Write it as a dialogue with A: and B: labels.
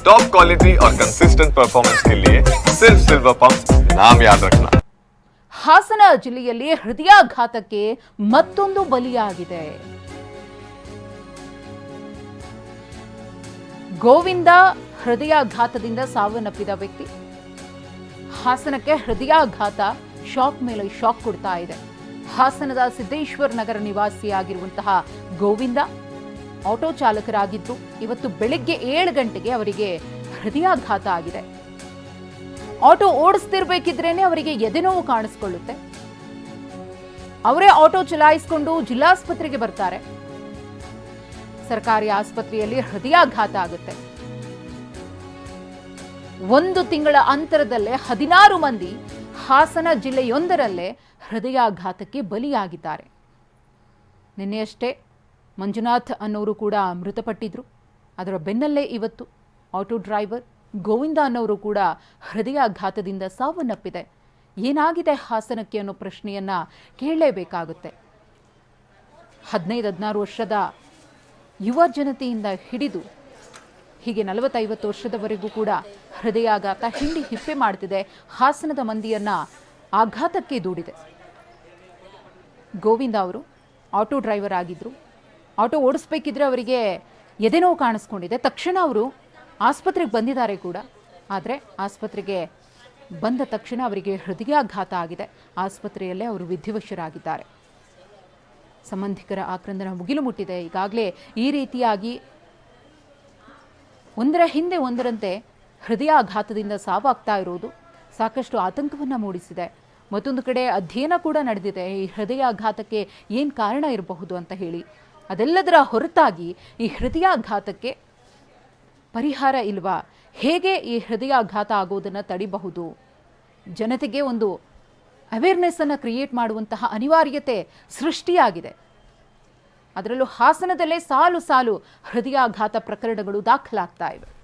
A: Top quality और consistent performance के लिए सिर्फ सिल्वर पंप नाम याद रखना
B: ಹಾಸನ ಜಿಲ್ಲೆಯಲ್ಲಿ ಹೃದಯಾಘಾತಕ್ಕೆ ಮತ್ತೊಂದು ಬಲಿಯಾಗಿದೆ ಗೋವಿಂದ ಹೃದಯಾಘಾತದಿಂದ ಸಾವನ್ನಪ್ಪಿದ ವ್ಯಕ್ತಿ ಹಾಸನಕ್ಕೆ ಹೃದಯಾಘಾತ ಶಾಕ್ ಮೇಲೆ ಶಾಕ್ ಕೊಡ್ತಾ ಇದೆ ಹಾಸನದ ಸಿದ್ದೇಶ್ವರ್ ನಗರ ನಿವಾಸಿಯಾಗಿರುವಂತಹ ಗೋವಿಂದ ಆಟೋ ಚಾಲಕರಾಗಿದ್ದು ಇವತ್ತು ಬೆಳಿಗ್ಗೆ ಏಳು ಗಂಟೆಗೆ ಅವರಿಗೆ ಹೃದಯಾಘಾತ ಆಗಿದೆ. ಆಟೋ ಓಡಿಸ್ತಿರ್ಬೇಕಿದ್ರೇನೆ ಅವರಿಗೆ ಎದೆನೋವು ಕಾಣಿಸ್ಕೊಳ್ಳುತ್ತೆ. ಅವರೇ ಆಟೋ ಚಲಾಯಿಸಿಕೊಂಡು ಜಿಲ್ಲಾಸ್ಪತ್ರೆಗೆ ಬರ್ತಾರೆ. ಸರ್ಕಾರಿ ಆಸ್ಪತ್ರೆಯಲ್ಲಿ ಹೃದಯಾಘಾತ ಆಗುತ್ತೆ. ಒಂದು ತಿಂಗಳ ಅಂತರದಲ್ಲೇ ಹದಿನಾರು ಮಂದಿ ಹಾಸನ ಜಿಲ್ಲೆಯೊಂದರಲ್ಲೇ ಹೃದಯಾಘಾತಕ್ಕೆ ಬಲಿಯಾಗಿದ್ದಾರೆ. ನಿನ್ನೆಯಷ್ಟೇ ಮಂಜುನಾಥ್ ಅನ್ನೋರು ಕೂಡ ಮೃತಪಟ್ಟಿದ್ರು. ಅದರ ಬೆನ್ನಲ್ಲೇ ಇವತ್ತು ಆಟೋ ಡ್ರೈವರ್ ಗೋವಿಂದ ಅನ್ನೋರು ಕೂಡ ಹೃದಯಾಘಾತದಿಂದ ಸಾವನ್ನಪ್ಪಿದೆ. ಏನಾಗಿದೆ ಹಾಸನಕ್ಕೆ ಅನ್ನೋ ಪ್ರಶ್ನೆಯನ್ನ ಕೇಳಲೇಬೇಕಾಗುತ್ತೆ. ಹದಿನೈದು, ಹದಿನಾರು ವರ್ಷದ ಯುವ ಜನತೆಯಿಂದ ಹಿಡಿದು ಹೀಗೆ ನಲವತ್ತೈವತ್ತು ವರ್ಷದವರೆಗೂ ಕೂಡ ಹೃದಯಾಘಾತ ಹಿಂಡಿ ಹಿಪ್ಪೆ ಮಾಡ್ತಿದೆ. ಹಾಸನದ ಮಂದಿಯನ್ನ ಆಘಾತಕ್ಕೆ ದೂಡಿದೆ. ಗೋವಿಂದ ಅವರು ಆಟೋ ಡ್ರೈವರ್ ಆಗಿದ್ದರು ಆಟೋ ಓಡಿಸ್ಬೇಕಿದ್ರೆ ಅವರಿಗೆ ಎದೆನೋವು ಕಾಣಿಸ್ಕೊಂಡಿದೆ. ತಕ್ಷಣ ಅವರು ಆಸ್ಪತ್ರೆಗೆ ಬಂದಿದ್ದಾರೆ ಕೂಡ. ಆದರೆ ಆಸ್ಪತ್ರೆಗೆ ಬಂದ ತಕ್ಷಣ ಅವರಿಗೆ ಹೃದಯಾಘಾತ ಆಗಿದೆ. ಆಸ್ಪತ್ರೆಯಲ್ಲೇ ಅವರು ವಿಧಿವಶರಾಗಿದ್ದಾರೆ. ಸಂಬಂಧಿಕರ ಆಕ್ರಂದನ ಮುಗಿಲು ಮುಟ್ಟಿದೆ. ಈಗಾಗಲೇ ಈ ರೀತಿಯಾಗಿ ಒಂದರ ಹಿಂದೆ ಒಂದರಂತೆ ಹೃದಯಾಘಾತದಿಂದ ಸಾವಾಗ್ತಾ ಇರೋದು ಸಾಕಷ್ಟು ಆತಂಕವನ್ನು ಮೂಡಿಸಿದೆ. ಮತ್ತೊಂದು ಕಡೆ ಅಧ್ಯಯನ ಕೂಡ ನಡೆದಿದೆ. ಈ ಹೃದಯಾಘಾತಕ್ಕೆ ಏನು ಕಾರಣ ಇರಬಹುದು ಅಂತ ಹೇಳಿ ಅದೆಲ್ಲದರ ಹೊರತಾಗಿ ಈ ಹೃದಯಾಘಾತಕ್ಕೆ ಪರಿಹಾರ ಇಲ್ವಾ? ಹೇಗೆ ಈ ಹೃದಯಾಘಾತ ಆಗೋದನ್ನು ತಡಿಬಹುದು? ಜನತೆಗೆ ಒಂದು ಅವೇರ್ನೆಸ್ಸನ್ನು ಕ್ರಿಯೇಟ್ ಮಾಡುವಂತಹ ಅನಿವಾರ್ಯತೆ ಸೃಷ್ಟಿಯಾಗಿದೆ. ಅದರಲ್ಲೂ ಹಾಸನದಲ್ಲೇ ಸಾಲು ಸಾಲು ಹೃದಯಾಘಾತ ಪ್ರಕರಣಗಳು ದಾಖಲಾಗ್ತಾ ಇವೆ.